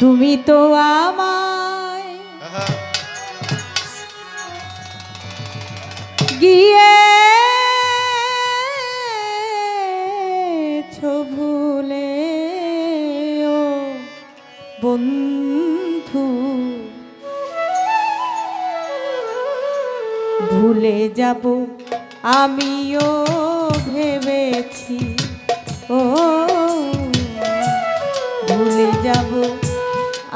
তুমি তো আমায় গিয়ে ভুলে ও বন্ধু। ভুলে যাব আমিও ভেবেছি ও। ভুলে যাব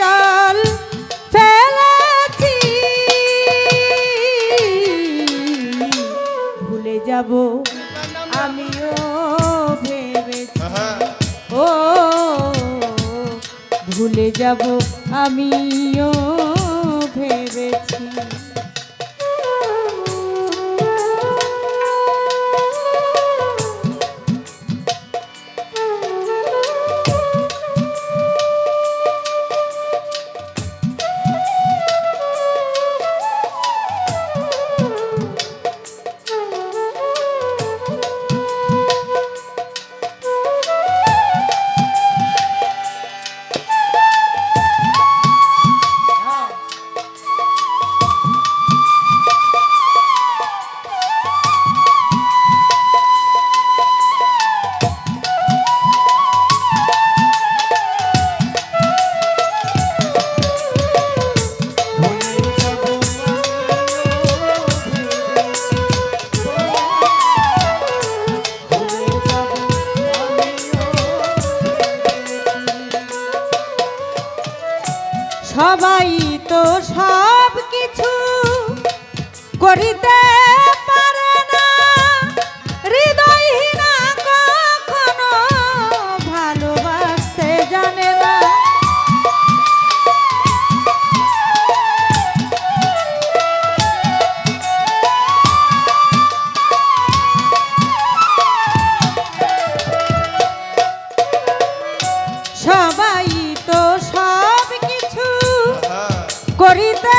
জল ফেলেছি। ভুলে যাব আমিও ভেবেছি। ও ভুলে যাব আমিও সবাই তো সব কিছু করিতে করিতে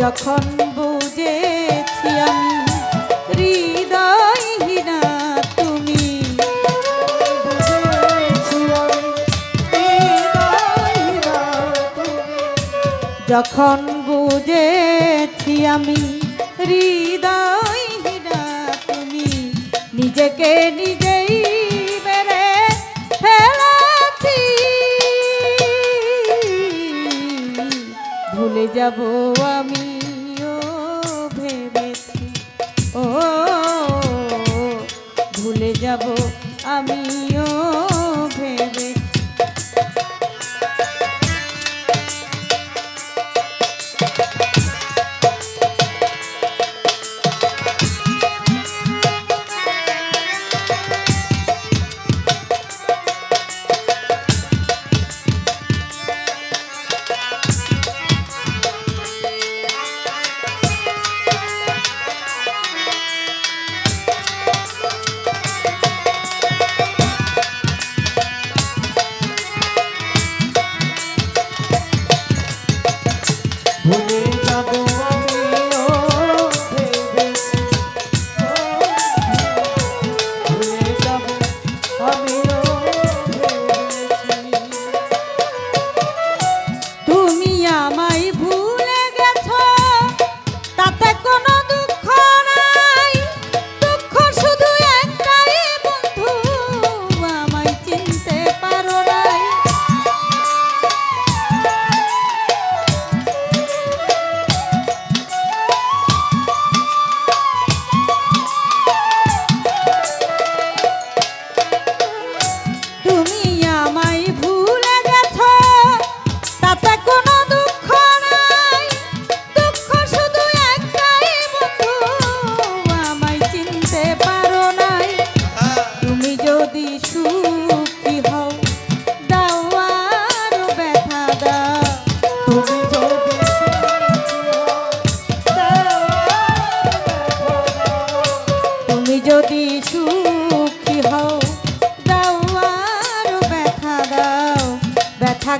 যখন বুঝেছি আমি হৃদয়হীনা তুমি যখন বুঝেছি আমি তুমি নিজেকে নিজেই মেরে ফেলাছি। ভুলে যাব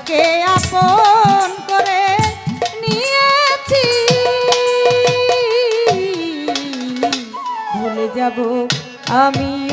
যাকে আপন করে নিয়েছি। ভুলে যাব আমি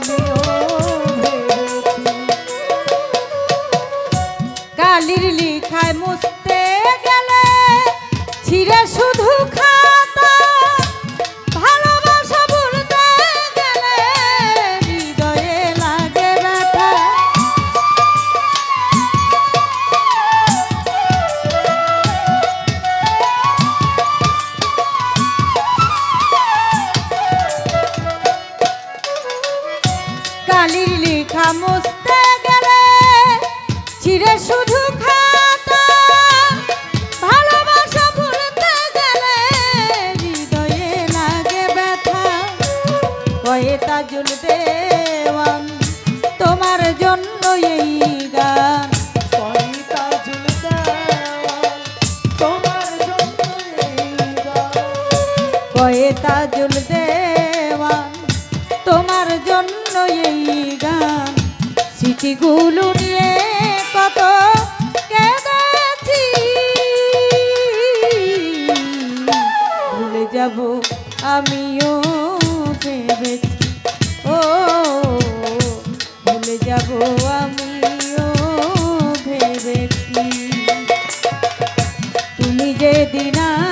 caminho का যেদিনা